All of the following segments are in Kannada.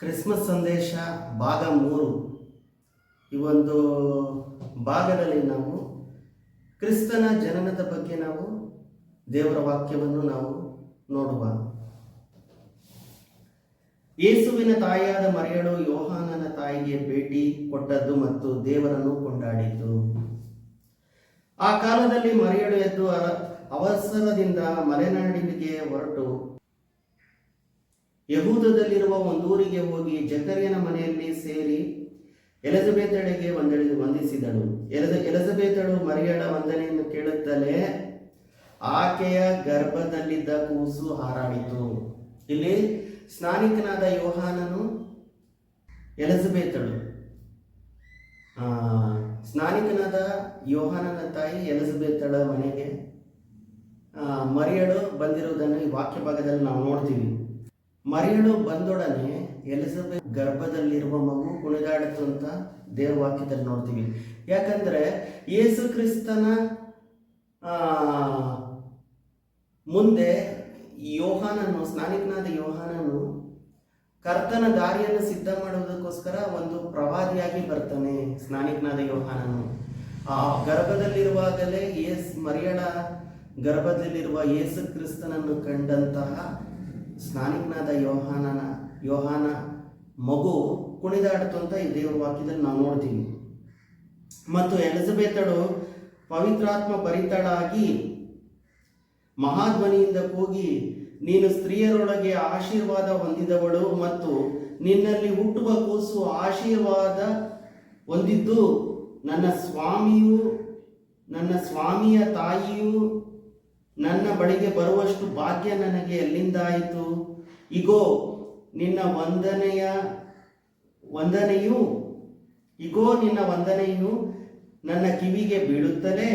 ಕ್ರಿಸ್ಮಸ್ ಸಂದೇಶ ಭಾಗ ಮೂರು. ಈ ಒಂದು ಭಾಗದಲ್ಲಿ ನಾವು ಕ್ರಿಸ್ತನ ಜನನದ ಬಗ್ಗೆ ನಾವು ದೇವರ ವಾಕ್ಯವನ್ನು ನಾವು ನೋಡುವ. ಯೇಸುವಿನ ತಾಯಿಯಾದ ಮರಿಯಳು ಯೋಹಾನನ ತಾಯಿಗೆ ಭೇಟಿ ಕೊಟ್ಟದ್ದು ಮತ್ತು ದೇವರನ್ನು ಕೊಂಡಾಡಿದ್ದು ಆ ಕಾಲದಲ್ಲಿ ಮರಿಯಳು ಎದ್ದು ಅವಸರದಿಂದ ಮಲೆನಾಡಿಗೆ ಹೊರಟು. ಯಹೂದದಲ್ಲಿರುವ ಒಂದೂರಿಗೆ ಹೋಗಿ ಜಕರಿಯನ ಮನೆಯಲ್ಲಿ ಸೇರಿ ಎಲಿಜಬೆತಳಿಗೆ ವಂದಳಿ ವಂದಿಸಿದಳು. ಎಲಜ ಎಲಿಜಬೆತಳು ಮರಿಯಳ ವಂದನೆಯನ್ನು ಕೇಳುತ್ತಲೇ ಆಕೆಯ ಗರ್ಭದಲ್ಲಿದ್ದ ಕೂಸು ಹಾರಾಡಿತು. ಇಲ್ಲಿ ಸ್ನಾನಿಕನಾದ ಯೋಹಾನನು ಎಲಿಜಬೆತಳು. ಆ, ಸ್ನಾನಿಕನಾದ ಯೋಹಾನನ ತಾಯಿ ಎಲಿಜಬೆತಳ ಮನೆಗೆ ಮರಿಯಳು ಬಂದಿರುವುದನ್ನು ಈ ವಾಕ್ಯ ಭಾಗದಲ್ಲಿ ನಾವು ನೋಡ್ತೀವಿ. ಮರಿಯಳು ಬಂದೊಡನೆ ಎಲಿಜಬೆತ್ ಗರ್ಭದಲ್ಲಿರುವ ಮಗು ಕುಣಿದಾಡಿತು ಅಂತ ದೇವ್ರ ವಾಕ್ಯದಲ್ಲಿ ನೋಡ್ತೀವಿ. ಯಾಕಂದ್ರೆ ಯೇಸು ಕ್ರಿಸ್ತನ ಮುಂದೆ ಯೋಹಾನನು ಸ್ನಾನಿಕನಾದ ಯೋಹಾನನು ಕರ್ತನ ದಾರಿಯನ್ನು ಸಿದ್ಧ ಮಾಡುವುದಕ್ಕೋಸ್ಕರ ಒಂದು ಪ್ರವಾದಿಯಾಗಿ ಬರ್ತಾನೆ ಸ್ನಾನಿಕನಾದ ಯೋಹಾನನು. ಆ ಗರ್ಭದಲ್ಲಿರುವಾಗಲೇ ಯೇಸ್ ಮರಿಯಳ ಗರ್ಭದಲ್ಲಿರುವ ಯೇಸು ಕ್ರಿಸ್ತನನ್ನು ಕಂಡಂತಹ ಸ್ನಾನಿಕನಾದ ಯೋಹಾನನ, ಯೋಹಾನ ಮಗು ಕುಣಿದಾಡ್ತು ಅಂತ ಈ ದೇವರ ವಾಕ್ಯದಲ್ಲಿ ನಾವು ನೋಡ್ತೀವಿ. ಮತ್ತು ಎಲಿಜಬೆತಳು ಪವಿತ್ರಾತ್ಮ ಭರಿತಳಾಗಿ ಮಹಾಧ್ವನಿಯಿಂದ ಕೂಗಿ, ನೀನು ಸ್ತ್ರೀಯರೊಳಗೆ ಆಶೀರ್ವಾದ ಹೊಂದಿದವಳು ಮತ್ತು ನಿನ್ನಲ್ಲಿ ಹುಟ್ಟುವ ಕೂಸು ಆಶೀರ್ವಾದ ಹೊಂದಿದ್ದು, ನನ್ನ ಸ್ವಾಮಿಯು, ನನ್ನ ಸ್ವಾಮಿಯ ತಾಯಿಯು ನನ್ನ ಬಳಿಗೆ ಬರುವಷ್ಟು ಭಾಗ್ಯ ನನಗೆ ಎಲ್ಲಿಂದಾಯಿತು ಇಗೋ, ನಿನ್ನ ವಂದನೆಯ ವಂದನೆಯು, ಇಗೋ, ನಿನ್ನ ವಂದನೆಯು ನನ್ನ ಕಿವಿಗೆ ಬೀಳುತ್ತಲೇ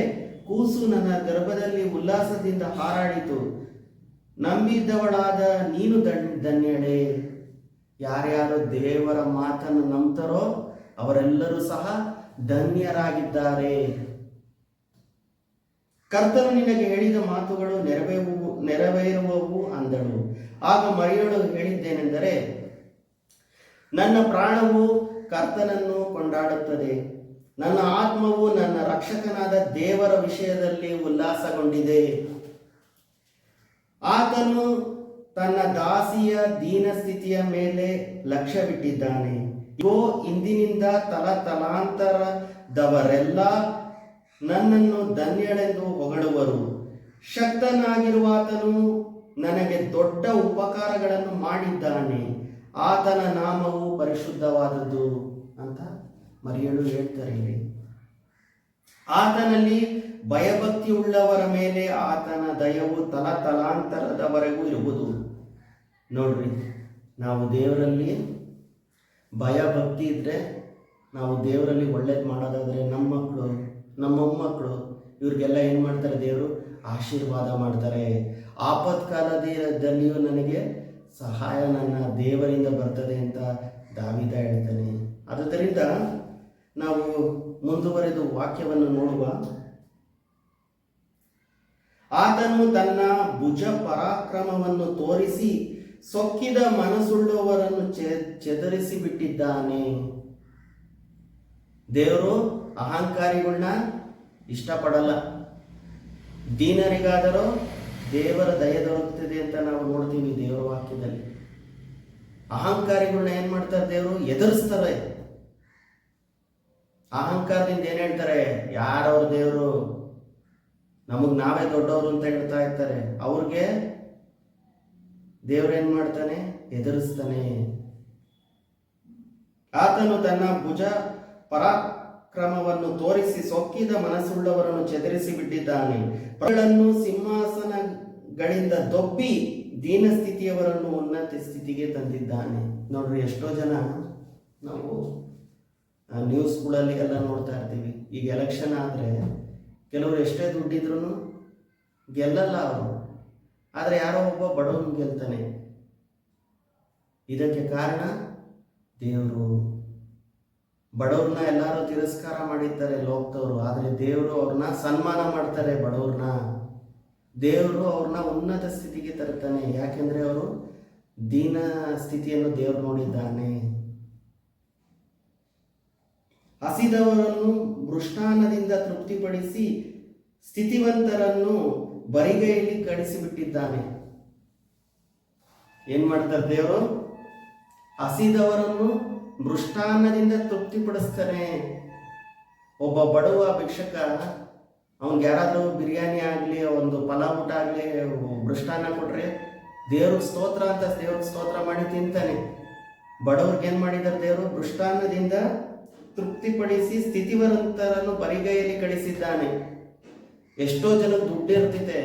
ಕೂಸು ನನ್ನ ಗರ್ಭದಲ್ಲಿ ಉಲ್ಲಾಸದಿಂದ ಹಾರಾಡಿತು. ನಂಬಿದ್ದವಳಾದ ನೀನು ಧನ್ಯಡೆ ಯಾರ್ಯಾರು ದೇವರ ಮಾತನ್ನು ನಂಬ್ತಾರೋ ಅವರೆಲ್ಲರೂ ಸಹ ಧನ್ಯರಾಗಿದ್ದಾರೆ. ಕರ್ತನು ನಿನಗೆ ಹೇಳಿದ ಮಾತುಗಳು ನೆರವೇವು ನೆರವೇರುವವು ಅಂದಳು. ಆಗ ಮರಿಯಳು ಹೇಳಿದ್ದೇನೆಂದರೆ, ನನ್ನ ಪ್ರಾಣವು ಕರ್ತನನ್ನು ಕೊಂಡಾಡುತ್ತದೆ. ನನ್ನ ಆತ್ಮವು ನನ್ನ ರಕ್ಷಕನಾದ ದೇವರ ವಿಷಯದಲ್ಲಿ ಉಲ್ಲಾಸಗೊಂಡಿದೆ. ಆತನು ತನ್ನ ದಾಸಿಯ ದೀನ ಸ್ಥಿತಿಯ ಮೇಲೆ ಲಕ್ಷ್ಯವಿಟ್ಟಿದ್ದಾನೆ. ಯೋ ಇಂದಿನಿಂದ ತಲ ತಲಾಂತರದವರೆಲ್ಲ ನನ್ನನ್ನು ಧನ್ಯಳೆಂದು ಹೊಗಳುವರು. ಶಕ್ತನಾಗಿರುವಾತನು ನನಗೆ ದೊಡ್ಡ ಉಪಕಾರಗಳನ್ನು ಮಾಡಿದ್ದಾನೆ. ಆತನ ನಾಮವು ಪರಿಶುದ್ಧವಾದದ್ದು ಅಂತ ಮರಿಯಳು ಹೇಳ್ತಾರೆ ಇಲ್ಲಿ. ಆತನಲ್ಲಿ ಭಯಭಕ್ತಿ ಉಳ್ಳವರ ಮೇಲೆ ಆತನ ದಯವು ತಲ ತಲಾಂತರದವರೆಗೂ ಇರುವುದು. ನೋಡ್ರಿ, ನಾವು ದೇವರಲ್ಲಿ ಭಯ ಭಕ್ತಿ ಇದ್ರೆ ನಾವು ದೇವರಲ್ಲಿ ಒಳ್ಳೇದು ಮಾಡೋದಾದರೆ ನಮ್ಮ ಮಕ್ಕಳು ನಮ್ಮ ಮೊಮ್ಮಕ್ಕಳು, ಇವ್ರಿಗೆಲ್ಲ ಏನು ಮಾಡ್ತಾರೆ ದೇವರು? ಆಶೀರ್ವಾದ ಮಾಡ್ತಾರೆ. ಆಪತ್ಕಾಲದಲ್ಲಿಯೂ ನನಗೆ ಸಹಾಯ ನನ್ನ ದೇವರಿಂದ ಬರ್ತದೆ ಅಂತ ದಾವಿದ ಹೇಳ್ತಾನೆ. ಆದುದರಿಂದ ನಾವು ಮುಂದುವರೆದು ವಾಕ್ಯವನ್ನು ನೋಡುವ. ಆತನು ತನ್ನ ಭುಜ ಪರಾಕ್ರಮವನ್ನು ತೋರಿಸಿ ಸೊಕ್ಕಿದ ಮನಸ್ಸುಳ್ಳವರನ್ನು ಚೆ- ಚೆದರಿಸಿ ಬಿಟ್ಟಿದ್ದಾನೆ. ದೇವರು ಅಹಂಕಾರಿಗಳನ್ನ ಇಷ್ಟಪಡಲ್ಲ. ದೀನರಿಗಾದರೂ ದೇವರ ದಯ ದೊರಕುತ್ತದೆ ಅಂತ ನಾವು ನೋಡ್ತೀವಿ ದೇವರ ವಾಕ್ಯದಲ್ಲಿ. ಅಹಂಕಾರಿಗಳನ್ನ ಏನ್ ಮಾಡ್ತಾರೆ ದೇವರು? ಎದುರಿಸ್ತಾರೆ. ಅಹಂಕಾರದಿಂದ ಏನ್ ಹೇಳ್ತಾರೆ? ಯಾರವ್ರ ದೇವರು? ನಮಗ್ ನಾವೇ ದೊಡ್ಡವರು ಅಂತ ಹೇಳ್ತಾ ಇರ್ತಾರೆ. ಅವ್ರಿಗೆ ದೇವ್ರೇನ್ ಮಾಡ್ತಾನೆ? ಎದುರಿಸ್ತಾನೆ. ಆತನು ತನ್ನ ಭುಜ ಪರಾಕ್ರಮವನ್ನು ತೋರಿಸಿ ಸೊಕ್ಕಿದ ಮನಸ್ಸುಳ್ಳವರನ್ನು ಚದರಿಸಿ ಬಿಟ್ಟಿದ್ದಾನೆ. ಪ್ರಗಳನ್ನು ಸಿಂಹಾಸನಗಳಿಂದ ದೊಬ್ಬಿ ದೀನ ಸ್ಥಿತಿಯವರನ್ನು ಉನ್ನತ ಸ್ಥಿತಿಗೆ ತಂದಿದ್ದಾನೆ. ನೋಡ್ರಿ, ಎಷ್ಟೋ ಜನ ನಾವು ನ್ಯೂಸ್ಗಳಲ್ಲಿ ಎಲ್ಲ ನೋಡ್ತಾ ಇರ್ತೀವಿ. ಈಗ ಎಲೆಕ್ಷನ್ ಆದರೆ ಕೆಲವರು ಎಷ್ಟೇ ದುಡ್ಡಿದ್ರು ಗೆಲ್ಲಲ್ಲ ಅವರು. ಆದರೆ ಯಾರೋ ಒಬ್ಬ ಬಡವನು ಗೆಲ್ತಾನೆ. ಇದಕ್ಕೆ ಕಾರಣ ದೇವರು. ಬಡವ್ರನ್ನ ಎಲ್ಲರೂ ತಿರಸ್ಕಾರ ಮಾಡಿದ್ದಾರೆ ಲೋಕದವರು, ಆದರೆ ದೇವರು ಅವ್ರನ್ನ ಸನ್ಮಾನ ಮಾಡ್ತಾರೆ ಬಡವ್ರನ್ನ. ದೇವರು ಅವ್ರನ್ನ ಉನ್ನತ ಸ್ಥಿತಿಗೆ ತರ್ತಾನೆ ಯಾಕೆಂದ್ರೆ ಅವರು ದೀನ ಸ್ಥಿತಿಯನ್ನು ದೇವರು ನೋಡಿದ್ದಾನೆ. ಹಸಿದವರನ್ನು ಮೃಷ್ಟಾನದಿಂದ ತೃಪ್ತಿಪಡಿಸಿ ಸ್ಥಿತಿವಂತರನ್ನು ಬರಿಗೈಯಲ್ಲಿ ಕಳಿಸಿಬಿಟ್ಟಿದ್ದಾನೆ. ಏನ್ ಮಾಡ್ತಾರೆ ದೇವರು? ಹಸಿದವರನ್ನು ಮೃಷ್ಟಾನ್ನದಿಂದ ತೃಪ್ತಿಪಡಿಸ್ತಾನೆ ಒಬ್ಬ ಬಡವ ಭಿಕ್ಷಕ, ಅವ್ನಿಗೆ ಯಾರಾದರೂ ಬಿರಿಯಾನಿ ಆಗಲಿ, ಒಂದು ಪಲಾವ್ ಊಟ ಆಗಲಿ, ಮೃಷ್ಟಾನ್ನ ಕೊಟ್ರೆ ದೇವ್ರಿಗೆ ಸ್ತೋತ್ರ ಅಂತ ದೇವ್ರಿಗೆ ಸ್ತೋತ್ರ ಮಾಡಿ ತಿಂತಾನೆ. ಬಡವ್ರಿಗೆ ಏನು ಮಾಡಿದ್ದಾರೆ ದೇವರು? ಮೃಷ್ಟಾನ್ನದಿಂದ ತೃಪ್ತಿಪಡಿಸಿ ಸ್ಥಿತಿವರಂತರನ್ನು ಬರಿಗೈಯಲ್ಲಿ ಕಳಿಸಿದ್ದಾನೆ. ಎಷ್ಟೋ ಜನ ದುಡ್ಡು ಇರ್ತಿದೆ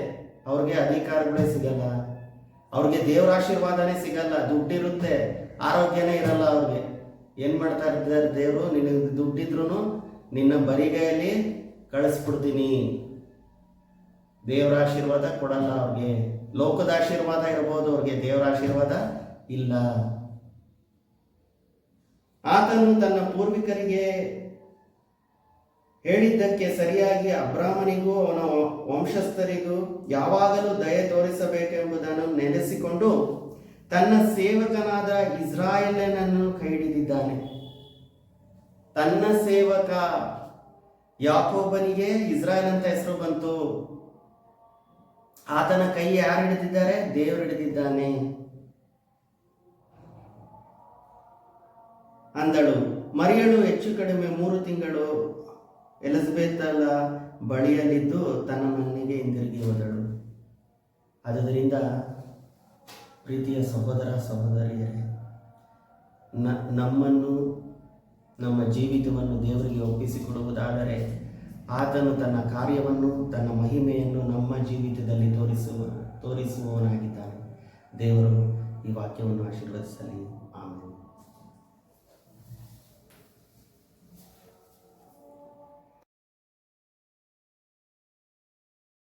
ಅವ್ರಿಗೆ ಅಧಿಕಾರಗಳೇ ಸಿಗಲ್ಲ. ಅವ್ರಿಗೆ ದೇವರ ಆಶೀರ್ವಾದನೇ ಸಿಗಲ್ಲ ದುಡ್ಡಿರುತ್ತೆ ಆರೋಗ್ಯನೇ ಇರಲ್ಲ ಅವ್ರಿಗೆ. ಏನ್ ಮಾಡ್ತಾ ಇರ್ತಾರೆ ದೇವರು? ನಿನಗೆ ದುಡ್ಡಿದ್ರು ನಿನ್ನ ಬರಿಗೈಯಲ್ಲಿ ಕಳಿಸ್ಬಿಡ್ತೀನಿ. ದೇವರ ಆಶೀರ್ವಾದ ಕೊಡಲ್ಲ ಅವ್ರಿಗೆ. ಲೋಕದ ಆಶೀರ್ವಾದ ಇರ್ಬೋದು, ಅವ್ರಿಗೆ ದೇವರ ಆಶೀರ್ವಾದ ಇಲ್ಲ. ಆತನು ತನ್ನ ಪೂರ್ವಿಕರಿಗೆ ಹೇಳಿದ್ದಕ್ಕೆ ಸರಿಯಾಗಿ ಅಬ್ರಾಹ್ಮನಿಗೂ ಅವನ ವಂಶಸ್ಥರಿಗೂ ಯಾವಾಗಲೂ ದಯೆ ತೋರಿಸಬೇಕೆಂಬುದನ್ನು ನೆನೆಸಿಕೊಂಡು ತನ್ನ ಸೇವಕನಾದ ಇಸ್ರಾಯೇಲನನ್ನು ಕೈ ಹಿಡಿದಿದ್ದಾನೆ ತನ್ನ ಸೇವಕ ಯಾಕೋಬನಿಗೆ ಇಸ್ರಾಯೇಲ್ ಅಂತ ಹೆಸರು ಬಂತು. ಆತನ ಕೈ ಯಾರು ಹಿಡಿದಿದ್ದಾರೆ? ದೇವರು ಹಿಡಿದಿದ್ದಾನೆ. ಅಂದಳು, ಮರಿಯಳು ಹೆಚ್ಚು ಕಡಿಮೆ ಮೂರು ತಿಂಗಳು ಎಲಿಜಬೆತ್ತಳ ಬಳಿಯಲ್ಲಿದ್ದು ತನ್ನ ಮನೆಗೆ ಹಿಂದಿರುಗಿ ಹೋದಳು. ಆದುದರಿಂದ ಪ್ರೀತಿಯ ಸಹೋದರ, ಸಹೋದರಿಯರೇ ನಮ್ಮನ್ನು, ನಮ್ಮ ಜೀವಿತವನ್ನು ದೇವರಿಗೆ ಒಪ್ಪಿಸಿಕೊಡುವುದಾದರೆ ಆತನು ತನ್ನ ಕಾರ್ಯವನ್ನು, ತನ್ನ ಮಹಿಮೆಯನ್ನು ನಮ್ಮ ಜೀವಿತದಲ್ಲಿ ತೋರಿಸುವ, ತೋರಿಸುವವನಾಗಿದ್ದಾನೆ. ದೇವರು ಈ ವಾಕ್ಯವನ್ನು ಆಶೀರ್ವದಿಸಲಿ.